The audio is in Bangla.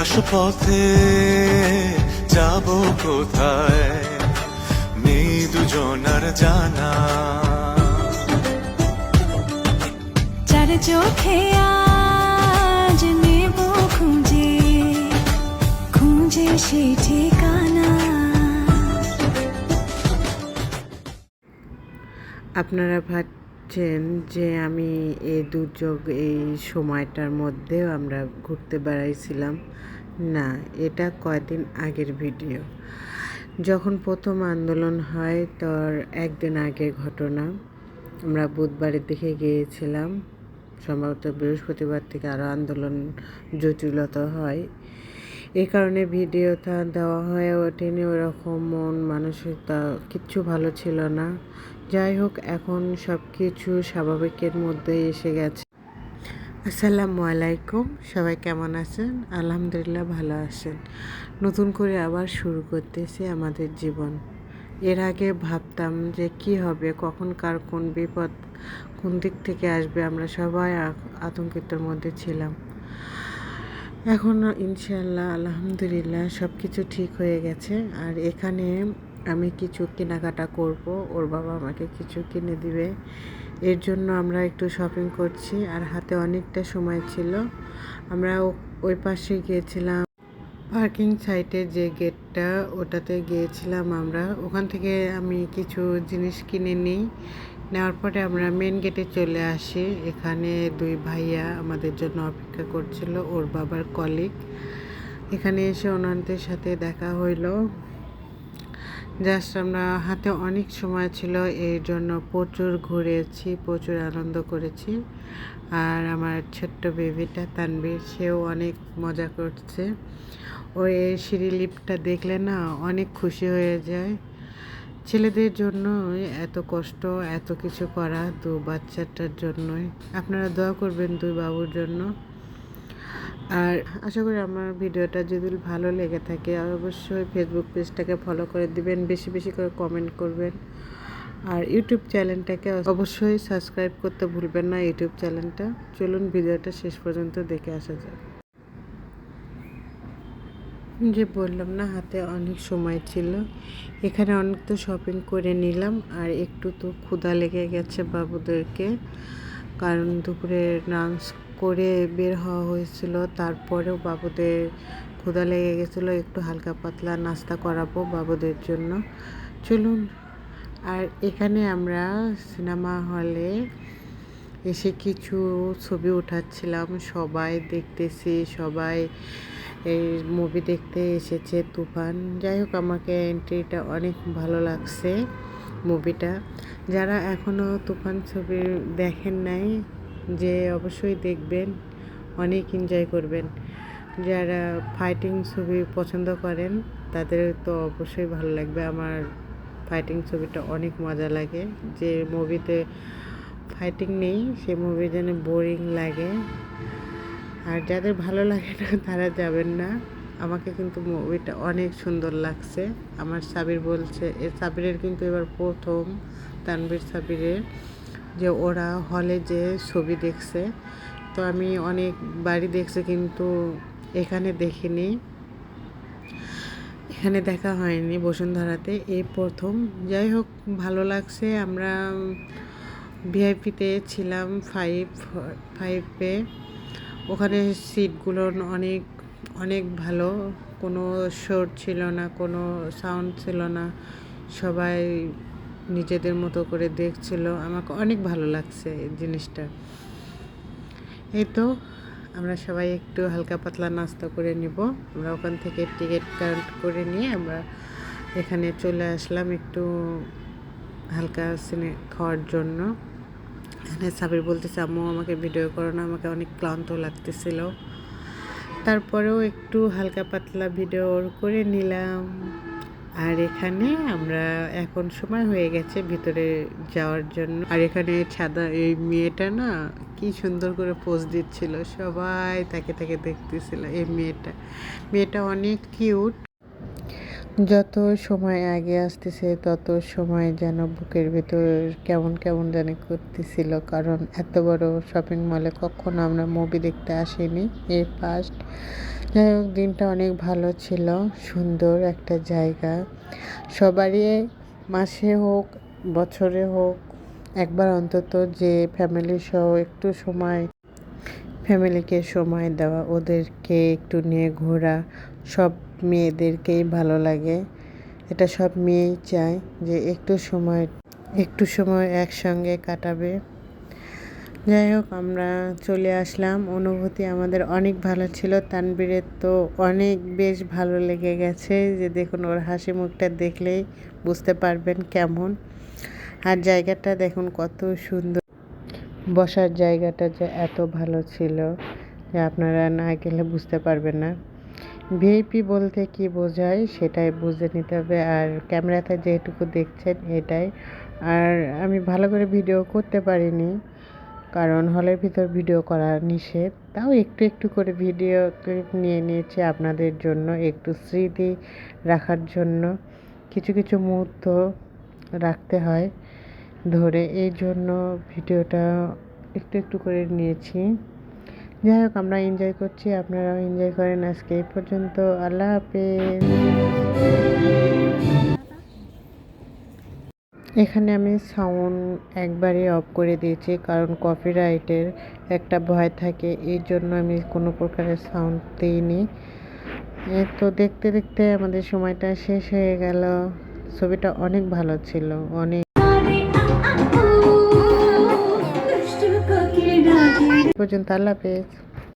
উদাস পথে যাব কোথায়? নেই দুজনার জানা। চার চোখে আজ নেব খুঁজে খুঁজে সে ঠিকানা। আপনারা ভাবছেন যে আমি এই দুর্যোগ, এই সময়টার মধ্যেও আমরা ঘুরতে বেড়াইছিলাম? না, এটা কয়দিন আগের ভিডিও। যখন প্রথম আন্দোলন হয়, তার একদিন আগের ঘটনা। আমরা বুধবারের দিকে গিয়েছিলাম। সম্ভবত বৃহস্পতিবার থেকে আরও আন্দোলন জটিলতা হয়। এই কারণে ভিডিওটা দেওয়া হয়ে ওঠেনি, ওরকম মন, মানসিকতা কিচ্ছু ভালো ছিল না। যাই হোক, এখন সব কিছু স্বাভাবিকের মধ্যে এসে গেছে। আসসালামু আলাইকুম, সবাই কেমন আছেন? আলহামদুলিল্লাহ ভালো আছেন। নতুন করে আবার শুরু করতেছি আমাদের জীবন। এর আগে ভাবতাম যে কি হবে, কখন কার কোন বিপদ কোন দিক থেকে আসবে, আমরা সবাই আতঙ্কিতর মধ্যে ছিলাম। এখন ইনশাল্লাহ আলহামদুলিল্লাহ সব কিছু ঠিক হয়ে গেছে। আর এখানে আমি কিছু কেনাকাটা করব, ওর বাবা আমাকে কিছু কিনে দিবে। এর জন্য আমরা একটু শপিং করছি, আর হাতে অনেকটা সময় ছিল। আমরা ওই পাশে গিয়েছিলাম পার্কিং সাইটের যে গেটটা, ওটাতে গিয়েছিলাম আমরা। ওখান থেকে আমি কিছু জিনিস কিনে নিই। নেওয়ার পরে আমরা মেন গেটে চলে আসি। এখানে দুই ভাইয়া আমাদের জন্য অপেক্ষা করছিল, ওর বাবার কলিগ এখানে এসে ওনাদের সাথে দেখা হইল। জাস্ট আমরা হাতে অনেক সময় ছিল এই জন্য প্রচুর ঘুরেছি, প্রচুর আনন্দ করেছি। আর আমার ছোট্ট বেবিটা তানবীর সেও অনেক মজা করছে। ও এই সিঁড়ি লিফটটা দেখলে না অনেক খুশি হয়ে যায়। ছেলেদের জন্য এত কষ্ট, এত কিছু করা দু বাচ্চাটার জন্যই। আপনারা দোয়া করবেন দুই বাবুর জন্য। আর আশা করি আমার ভিডিওটা যদি ভালো লেগে থাকে, অবশ্যই ফেসবুক পেজটাকে ফলো করে দিবেন, বেশি বেশি করে কমেন্ট করবেন। আর ইউটিউব চ্যানেলটাকে অবশ্যই সাবস্ক্রাইব করতে ভুলবেন না ইউটিউব চ্যানেলটা চলুন ভিডিওটা শেষ পর্যন্ত দেখে আসা যাক। যে বললাম না, হাতে অনেক সময় ছিল। এখানে অনেক তো শপিং করে নিলাম, আর একটু তো ক্ষুধা লেগে গেছে বাবুদেরকে। কারণ দুপুরে লাঞ্চ করে বের হওয়া হয়েছিল, তারপরেও বাবুদের ক্ষুধা লেগে গেছিল। একটু হালকা পাতলা নাস্তা করাবো বাবুদের জন্য। চলুন, আর এখানে আমরা সিনেমা হলে এসে কিছু ছবি উঠাচ্ছিলাম। সবাই দেখতেছি, সবাই এই মুভি দেখতে এসেছে তুফান। যাই হোক, আমাকে এন্ট্রিটা অনেক ভালো লাগছে মুভিটা যারা এখনও তুফান ছবি দেখেন নাই, যে অবশ্যই দেখবেন, অনেক এনজয় করবেন। যারা ফাইটিং ছবি পছন্দ করেন, তাদের তো অবশ্যই ভালো লাগবে। আমার ফাইটিং ছবিটা অনেক মজা লাগে। যে মুভিতে ফাইটিং নেই, সে মুভি যেন বোরিং লাগে। আর যাদের ভালো লাগে না, তারা যাবেন না। আমাকে কিন্তু মুভিটা অনেক সুন্দর লাগছে। আমার সাবির বলছে, এ সাবিরের কিন্তু এবার প্রথম তানবীর সাবিরের, যে ওরা হলে যে ছবি দেখছে। তো আমি অনেক বাড়ি দেখছে কিন্তু এখানে দেখিনি। এখানে দেখা হয়নি বসুন্ধরাতে এই প্রথম। যাই হোক, ভালো লাগছে। আমরা ভিআইপিতে ছিলাম ফাইভ ফাইভে ওখানে সিটগুলো অনেক অনেক ভালো। কোনো শোর ছিল না, কোনো সাউন্ড ছিল না। সবাই নিজেদের মতো করে দেখছিল। আমাকে অনেক ভালো লাগছে এই জিনিসটা। এই তো, আমরা সবাই একটু হালকা পাতলা নাস্তা করে নিব। আমরা ওখান থেকে টিকিট কাউন্ট করে নিয়ে আমরা এখানে চলে আসলাম একটু হালকা সিনে খাওয়ার জন্য। সাবির বলতেছে, আম্মু, আমাকে ভিডিও করো না, আমাকে অনেক ক্লান্ত লাগতেছিল। তারপরেও একটু হালকা পাতলা ভিডিও করে নিলাম। আর এখানে আমরা এখন সময় হয়ে গেছে ভিতরে যাওয়ার জন্য। আর এখানে সাদা এই মেয়েটা না কি সুন্দর করে পোজ দিচ্ছিল, সবাই তাকে তাকে দেখতেছিল, এই মেয়েটা। মেয়েটা অনেক কিউট যত সময় আগে আসতেছে, তত সময় যেন বুকের ভিতর কেমন কেমন জানি করতেছিল। কারণ এত বড় শপিং মলে কখনো আমরা মুভি দেখতে আসিনি। এই ফার্স্ট যাই হোক, দিনটা অনেক ভালো ছিল, সুন্দর একটা জায়গা। সবারই মাসে হোক, বছরে হোক, একবার অন্তত যে ফ্যামিলি সহ একটু সময় ফ্যামিলিকে সময় দেওয়া, ওদেরকে একটু নিয়ে ঘোরা, সব মেয়েদেরকেই ভালো লাগে। এটা সব মেয়েই চায় যে একটু সময় একটু সময় একসঙ্গে কাটাবে। যাই হোক, আমরা চলে আসলাম। অনুভূতি আমাদের অনেক ভালো ছিল। তানবীরের তো অনেক বেশ ভালো লেগে গেছে যে দেখুন, ওর হাসি মুখটা দেখলেই বুঝতে পারবেন কেমন। আর জায়গাটা দেখুন কত সুন্দর। বসার জায়গাটা যে এত ভালো ছিল যে আপনারা না গেলে বুঝতে পারবেন না। ভিআইপি বলতে কি বোঝায় সেটাই বুঝে নিতে হবে আর ক্যামেরাতে যেটুকু দেখছেন এটাই। আর আমি ভালো করে ভিডিও করতে পারিনি কারণ হলের ভিতর ভিডিও করা নিষেধ। তাও একটু একটু করে ভিডিও ক্লিপ নিয়ে নিয়েছি আপনাদের জন্য একটু স্মৃতি রাখার জন্য। কিছু কিছু মুহূর্ত রাখতে হয়। ধরে এই জন্য ভিডিওটা একটু একটু করে নিয়েছি। যাই হোক, আমরা এনজয় করছি, আপনারাও এনজয় করেন আজকে এই পর্যন্ত। আল্লাহ হাফেজ। এখানে আমি সাউন্ড একবারই অফ করে দিয়েছি, কারণ কপিরাইটের একটা ভয় থাকে, এই জন্য আমি কোনো প্রকারের সাউন্ড দিইনি। তো দেখতে দেখতে আমাদের সময়টা শেষ হয়ে গেল। ছবিটা অনেক ভালো ছিল, অনেক পর্যন্ত আল্লাহ হাফেজ